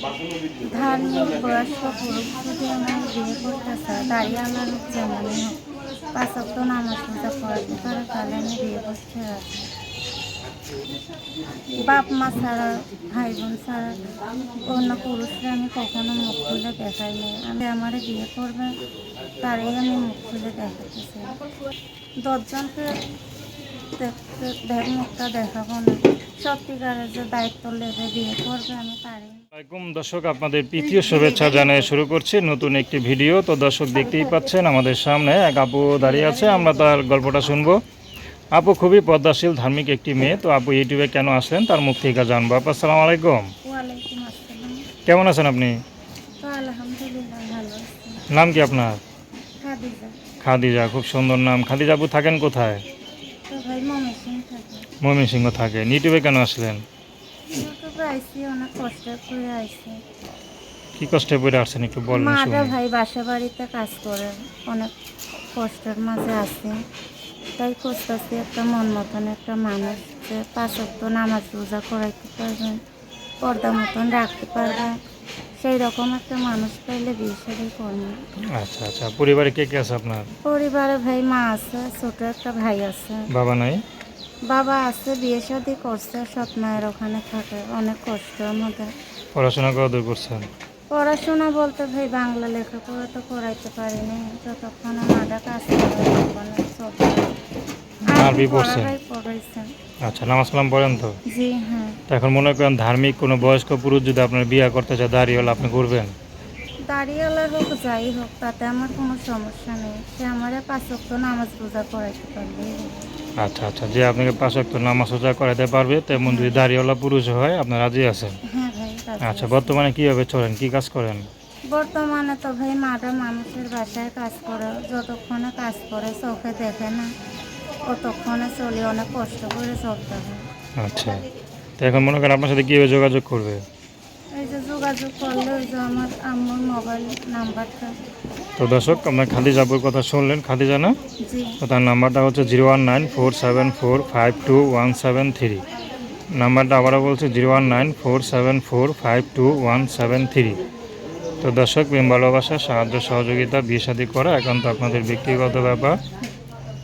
ধার্মিক বয়স্ক পুরুষ যদি আমার বিয়ে করতে চায় দাঁড়িয়ে আমার যেমনই হোক। পাঁচ অক্ট নামাজ পূজা পড়াতে পারে, তাহলে আমি বিয়ে করতে রাজি। বাপ মা ছাড়া, ভাই বোন ছাড়া অন্য পুরুষরা আমি কখনো মুখ খুলে দেখাই নাই। আমি আমার বিয়ে করবে, তারই আমি মুখ খুলে দেখাতে চাই। দশজনকে দেখতে দেখ মুখটা দেখাবো না। সত্যিকারের যে দায়িত্ব লেবে বিয়ে করবে আমি তারই আসসালামাইকুম দর্শক আপনাদের তৃতীয় শুভেচ্ছা জানিয়ে শুরু করছি নতুন একটি ভিডিও। তো দর্শক দেখতেই পাচ্ছেন আমাদের সামনে এক আপু দাঁড়িয়ে আছে আমরা তার গল্পটা শুনব। আপু খুবই পদ্মাশীল ধার্মিক একটি মেয়ে। তো আপু ইউটিউবে কেন আসলেন তার মুখ থেকে জানব। আপু আসসালামু আলাইকুম। কেমন আছেন আপনি? নাম কি আপনার? খাদিজা। খাদিজা খুব সুন্দর নাম। খাদিজা আপু থাকেন কোথায়? মমেশিং থাকে। ময়মনসিংহ ইউটিউবে কেন আসলেন? কষ্ট কি কষ্টে পড়ে আসছেন একটু বলবেন মাটা শুনি। ভাই বাসা বাড়িতে কাজ করে অনেক কষ্টের মাঝে আছে। তাই খুঁজতেছি একটা মন মতন একটা মানুষ যে পাঁচ নামাজ রোজা করাইতে পারবে পর্দা মতন রাখতে পারবে। সেই রকম একটা মানুষ পাইলে বিয়ে শাদী করব। আচ্ছা আচ্ছা। পরিবারে কে কে আছে আপনার? পরিবারে ভাই মা আছে ছোট একটা ভাই আছে। বাবা নাই? বাবা আছে বিয়ে শাদী করছে সৎ মায়ের ওখানে থাকে অনেক কষ্টের মধ্যে। পড়াশোনা কত দূর করছেন? পড়াশোনা বলতে ভাই বাংলা লেখাপড়া তো করাইতে পারিনি যতক্ষণ মাটা কাজ করে আরবি পড়ছেন? আচ্ছা নামাজ কালাম পড়েন তো? জি হ্যাঁ। তো এখন মনে করেন ধার্মিক কোনো বয়স্ক পুরুষ যদি আপনার বিয়ে করতে চায় দাঁড়িয়ে হলে আপনি করবেন? দাঁড়িয়েলা হোক যাই হোক তাতে আমার কোনো সমস্যা নেই। সে আমার পাঁচ ওয়াক্ত নামাজ পূজা করাইতে পারলেই আচ্ছা আচ্ছা যে আপনাকে পাঁচ ওয়াক্ত নামাজ পারবে তেমন যদি দাঁড়িয়েওয়ালা পুরুষ হয় আপনার রাজি আছেন? হ্যাঁ ভাই রাজি আচ্ছা বর্তমানে কীভাবে চলেন? কী কাজ করেন? বর্তমানে তো ভাই মাটা মানুষের বাসায় কাজ করে যতক্ষণে কাজ করে চোখে দেখে না। ততক্ষণে চলে অনেক কষ্ট করে চলতে হয় আচ্ছা। তো এখন মনে করেন আপনার সাথে কীভাবে যোগাযোগ করবে? এই যে যোগাযোগ করলে ওই যে আমার আম্মুর মোবাইল নাম্বারটা। তো দর্শক আপনার খাদিজাপুর কথা শুনলেন। খাদিজা না? জি। তো তার নাম্বারটা হচ্ছে zero one nine four seven four five two one seven three. নাম্বারটা আবারও বলছে zero one nine four seven four five two one seven three. তো দর্শক প্রেম ভালোবাসা সাহায্য সহযোগিতা বিয়ে শাদী করা একান্ত আপনাদের ব্যক্তিগত ব্যাপার।